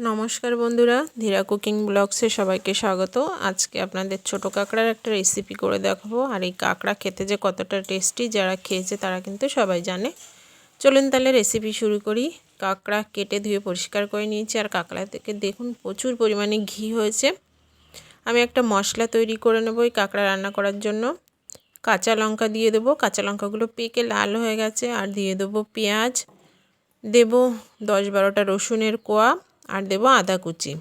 নমস্কার বন্ধুরা, ধীরা কুকিং ব্লগসে সবাইকে স্বাগত। আজকে আপনাদের ছোট কাঁকড়ার একটা রেসিপি করে দেখাবো। আর এই কাঁকড়া খেতে যে কতটা টেস্টি যারা খেয়েছে তারা কিন্তু সবাই জানে। চলুন তাহলে রেসিপি শুরু করি। কাঁকড়া কেটে ধুয়ে পরিষ্কার করে নিয়েছি। আর কাঁকড়া থেকে দেখুন প্রচুর পরিমাণে ঘি হয়েছে। আমি একটা মশলা তৈরি করে নেব এই কাঁকড়া রান্না করার জন্য। কাঁচা লঙ্কা দিয়ে দেবো। কাঁচা লঙ্কাগুলো পেকে লাল হয়ে গেছে। আর দিয়ে দেবো পেঁয়াজ। দেব দশ বারোটা রসুনের কোয়া। আর দেব আদা কুচি।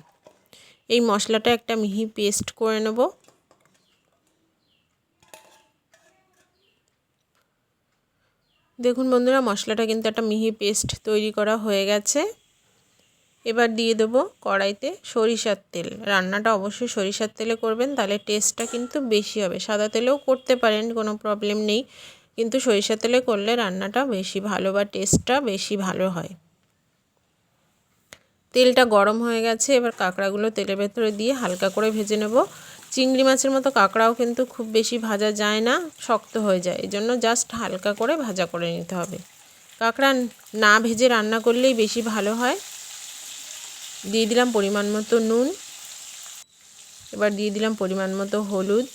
এই মশলাটা একটা মিহি পেস্ট করে নেব। দেখুন বন্ধুরা, মশলাটা কিন্তু একটা মিহি পেস্ট তৈরি করা হয়ে গেছে। এবার দিয়ে দেবো কড়াইতে সরিষার তেল। রান্নাটা অবশ্যই সরিষার তেলে করবেন, তাহলে টেস্টটা কিন্তু বেশি হবে। সাদা তেলেও করতে পারেন, কোনো প্রবলেম নেই। কিন্তু সরিষার তেলে করলে রান্নাটা বেশি ভালো বা টেস্টটা বেশি ভালো হয়। তেলটা গরম হয়ে গেছে, এবার কাঁকড়াগুলো তেলের ভেতরে দিয়ে হালকা করে ভেজে নেব। চিংড়ি মাছের মতো কাঁকড়াও কিন্তু খুব বেশি ভাজা যায় না, শক্ত হয়ে যায়। এই জন্য জাস্ট হালকা করে ভাজা করে নিতে হবে। কাঁকড়া না ভেজে রান্না করলেই বেশি ভালো হয়। দিয়ে দিলাম পরিমাণ মতো নুন। এবার দিয়ে দিলাম পরিমাণ মতো হলুদ।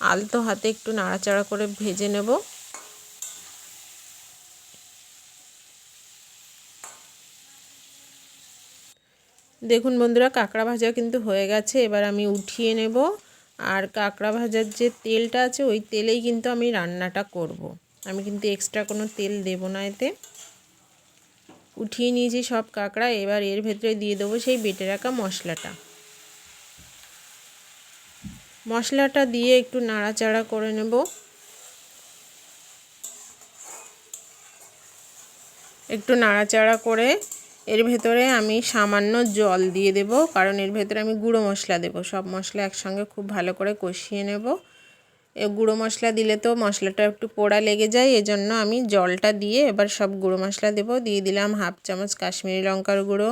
আলতো হাতে একটু নাড়াচাড়া করে ভেজে নেব। দেখুন বন্ধুরা, কাঁকড়া ভাজা কিন্তু হয়ে গেছে। এবার আমি উঠিয়ে নেব। আর কাঁকড়া ভাজার যে তেলটা আছে, ওই তেলেই কিন্তু আমি রান্নাটা করব। আমি কিন্তু এক্সট্রা কোনো তেল দেব না এতে। উঠিয়ে নিয়েছি সব কাঁকড়া। এবার এর ভেতরে দিয়ে দেবো সেই বেটে রাখা মশলাটা। মশলাটা দিয়ে একটু নাড়াচাড়া করে নেব। একটু নাড়াচাড়া করে এর ভেতরে আমি সামান্য জল দিয়ে দেব, কারণ এর ভেতরে আমি গুঁড়ো মশলা দেব। সব মশলা একসঙ্গে খুব ভালো করে কষিয়ে নেব। এ গুঁড়ো মশলা দিলে তো মশলাটা একটু পোড়া লেগে যায়, এজন্য আমি জলটা দিয়ে এবার সব গুঁড়ো মশলা দেব। দিয়ে দিলাম হাফ চামচ কাশ্মীরি লঙ্কার গুঁড়ো,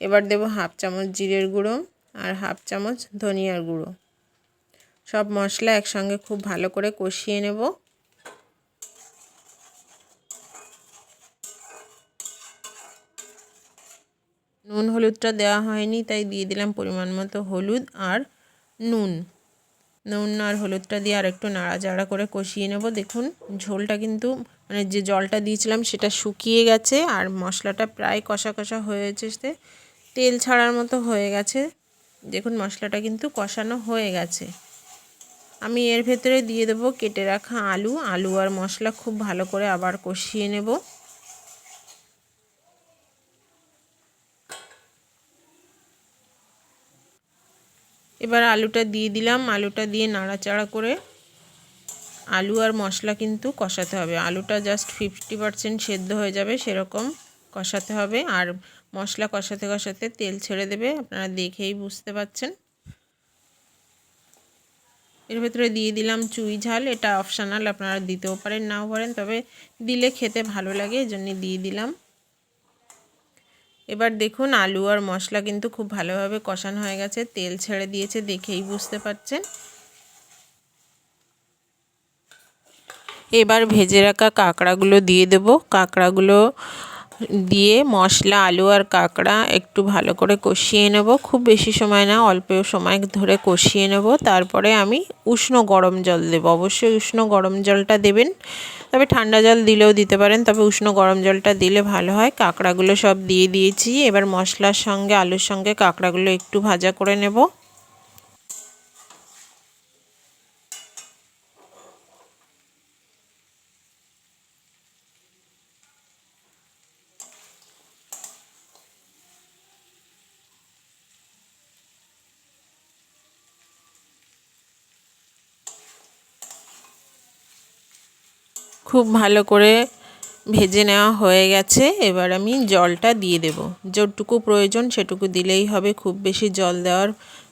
এবার দেব হাফ চামচ জিরের গুঁড়ো আর হাফ চামচ ধনিয়ার গুঁড়ো। সব মশলা একসঙ্গে খুব ভালো করে কষিয়ে নেব। নুন হলুদটা দেওয়া হয়নি, তাই দিয়ে দিলাম পরিমাণ মতো হলুদ আর নুন। নুন আর হলুদটা দিয়ে আর একটু নাড়াচাড়া করে কষিয়ে নেব। দেখুন, ঝোলটা কিন্তু মানে যে জলটা দিয়েছিলাম সেটা শুকিয়ে গেছে আর মশলাটা প্রায় কষা কষা হয়েছে। সে তেল ছাড়ার মতো হয়ে গেছে। দেখুন, মশলাটা কিন্তু কষানো হয়ে গেছে। আমি এর ভেতরে দিয়ে দেবো কেটে রাখা আলু। আলু আর মশলা খুব ভালো করে আবার কষিয়ে নেব। এবার আলুটা দিয়ে দিলাম, আলুটা দিয়ে নাড়াচাড়া করে আলু আর মশলা কিন্তু কষাতে হবে। আলুটা জাস্ট ফিফটি পারসেন্ট সেদ্ধ হয়ে যাবে, সেরকম কষাতে হবে। আর মশলা কষাতে কষাতে তেল ছেড়ে দেবে, আপনারা দেখেই বুঝতে পাচ্ছেন। এর ভেতরে দিয়ে দিলাম চুই ঝাল, এটা অপশানাল আপনারা দিতেও পারেন, নাও পারেন, তবে দিলে খেতে ভালো লাগে এই জন্যে দিয়ে দিলাম। এবার দেখুন আলু আর মশলা কিন্তু খুব ভালোভাবে কষানো হয়ে গেছে। তেল ছেড়ে দিয়েছে দেখেই বুঝতে পারছেন। এবার ভেজে রাখা কাঁকড়াগুলো দিয়ে দেব। কাঁকড়াগুলো দিয়ে মশলা, আলু আর কাঁকড়া একটু ভালো করে কষিয়ে নেব। খুব বেশি সময় না, অল্প সময় ধরে কষিয়ে নেব। তারপরে আমি উষ্ণ গরম জল দেব। অবশ্যই উষ্ণ গরম জলটা দেবেন। তবে ঠান্ডা জল দিলেও দিতে পারেন, তবে উষ্ণ গরম জলটা দিলে ভালো হয়। কাঁকড়াগুলো সব দিয়ে দিয়েছি। এবার মশলার সঙ্গে, আলুর সঙ্গে কাঁকড়াগুলো একটু ভাজা করে নেব। খুব ভালো করে ভেজে নেওয়া হয়ে গেছে। এবার আমি জলটা দিয়ে দেব। যতটুকু প্রয়োজন সেটুকু দিলেই হবে। খুব বেশি জল দেওয়ার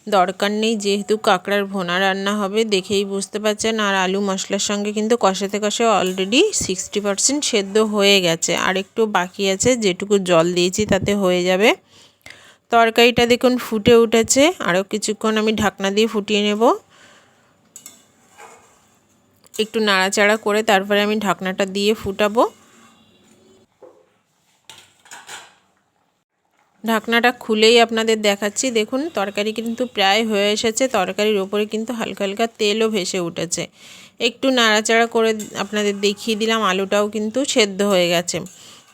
দরকার নেই। যেহেতু কাঁকড়ার ভোনা রান্না হবে, দেখেই বুঝতে পারছেন। আর আলু মশলার সঙ্গে কিন্তু কষাতে কষে অলরেডি সিক্সটি পারসেন্ট সেদ্ধ হয়ে গেছে। আর একটু বাকি আছে, যেটুকু জল দিয়েছি তাতে হয়ে যাবে। তরকারিটা দেখুন ফুটে উঠেছে। আরও কিছুক্ষণ আমি ঢাকনা দিয়ে ফুটিয়ে নেব। একটু নাড়াচাড়া করে তারপরে আমি ঢাকনাটা দিয়ে ফুটাবো। ঢাকনাটা খুলেই আপনাদের দেখাচ্ছি। দেখুন, তরকারি কিন্তু প্রায় হয়ে এসেছে। তরকারির ওপরে কিন্তু হালকা হালকা তেলও ভেসে উঠেছে। একটু নাড়াচাড়া করে আপনাদের দেখিয়ে দিলাম, আলুটাও কিন্তু সেদ্ধ হয়ে গেছে।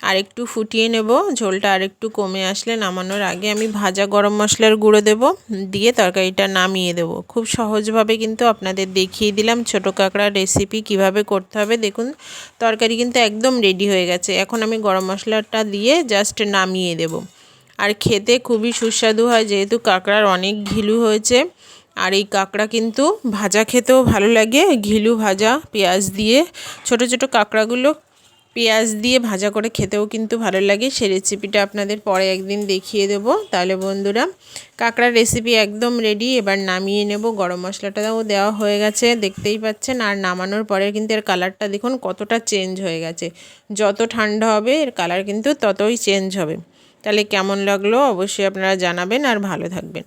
আর একটু ফুটিয়ে নেব। ঝোলটা আর একটু কমে আসলে নামানোর আগে আমি ভাজা গরম মশলার গুঁড়ো দেব, দিয়ে তরকারিটা নামিয়ে দেব। খুব সহজভাবে কিন্তু আপনাদের দেখিয়ে দিলাম ছোটো কাঁকড়ার রেসিপি কীভাবে করতে হবে। দেখুন, তরকারি কিন্তু একদম রেডি হয়ে গেছে। এখন আমি গরম মশলাটা দিয়ে জাস্ট নামিয়ে দেব। আর খেতে খুবই সুস্বাদু হয়, যেহেতু কাঁকড়ার অনেক ঘিলু হয়েছে। আর এই কাঁকড়া কিন্তু ভাজা খেতেও ভালো লাগে। ঘিলু, ভাজা, পেঁয়াজ দিয়ে ছোট ছোট কাঁকড়াগুলো পেঁয়াজ দিয়ে ভাজা করে খেতেও কিন্তু ভালো লাগে। সেই রেসিপিটা আপনাদের পরে একদিন দেখিয়ে দেবো। তাহলে বন্ধুরা, কাঁকড়ার রেসিপি একদম রেডি এবার নামিয়ে নেব। গরম মশলাটাও দেওয়া হয়ে গেছে, দেখতেই পাচ্ছেন। আর নামানোর পরে কিন্তু এর কালারটা দেখুন কতটা চেঞ্জ হয়ে গেছে। যত ঠান্ডা হবে, এর কালার কিন্তু ততই চেঞ্জ হবে। তাহলে কেমন লাগল? অবশ্যই আপনারা জানাবেন। আর ভালো থাকবেন।